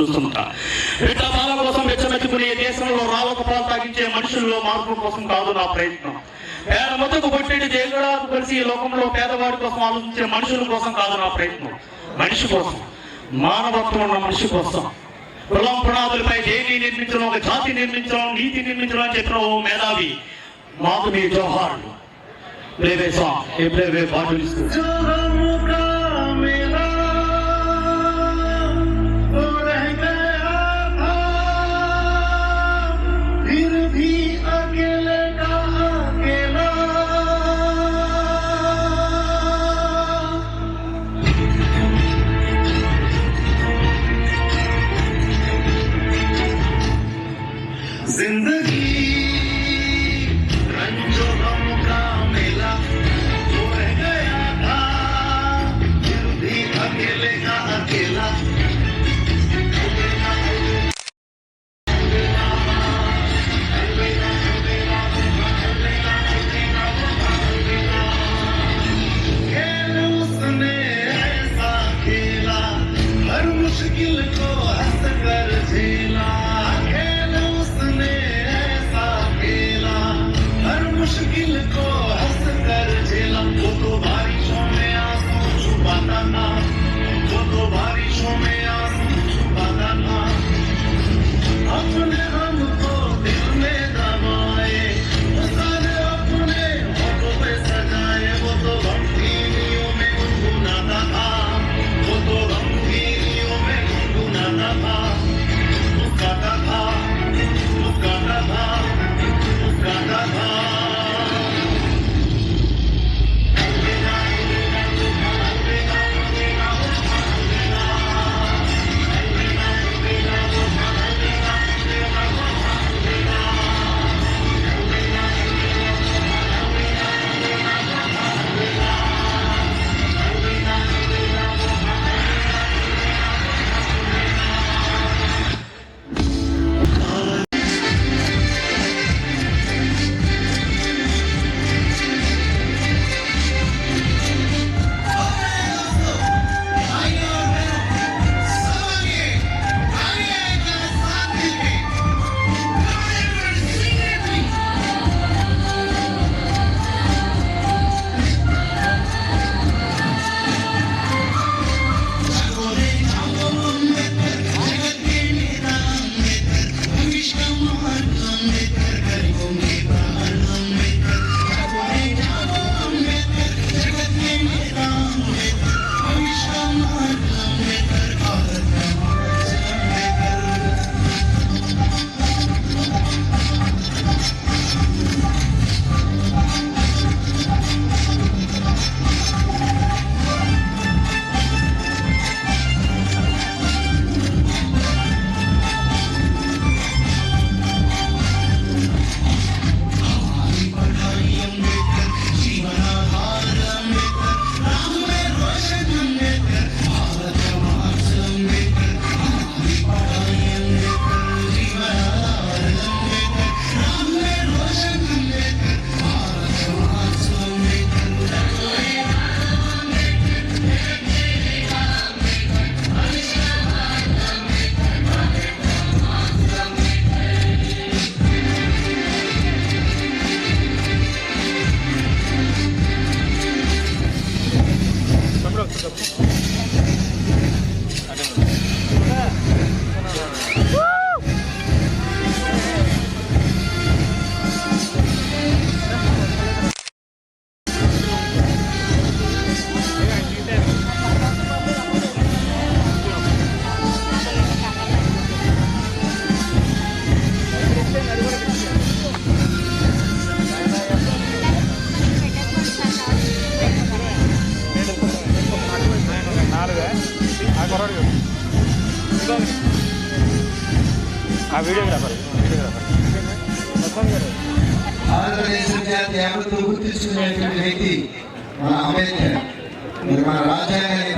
చూస్తుంటాం. ఇట్లా కోసం వెచ్చమెత్తుకుని దేశంలో రావక పాలు మనుషుల్లో మార్పు కోసం కాదు నా ప్రయత్నం. పేద మొదకు కొట్టేటి జయగడాకు కలిసి ఈ లోకంలో పేదవాడి కోసం ఆలోచించే మనుషుల కోసం కాదు నా ప్రయత్నం. మనిషి కోసం. మానవత్వం ఉన్న మనిషి కోసం. కులం పునాదులపై దేని నిర్మించడం ఒక జాతి నిర్మించడం నీతి నిర్మించడం అని చెప్పిన ఓ మేధావి మాధుని జోహార్ ప్లేవే సాంగ్. ఏ ప్లేవే బాటిల్ जिंदगी Thank you. ఆ వీడియోగ్రాఫర్ వీడియోగ్రాఫర్ ఆంధ్రప్రదేశ్ విద్యార్థి యావత్తు గుర్తించుకునేటువంటి వ్యక్తి మన అంబేద్కర్ మరి మన రాజ్యాంగాన్ని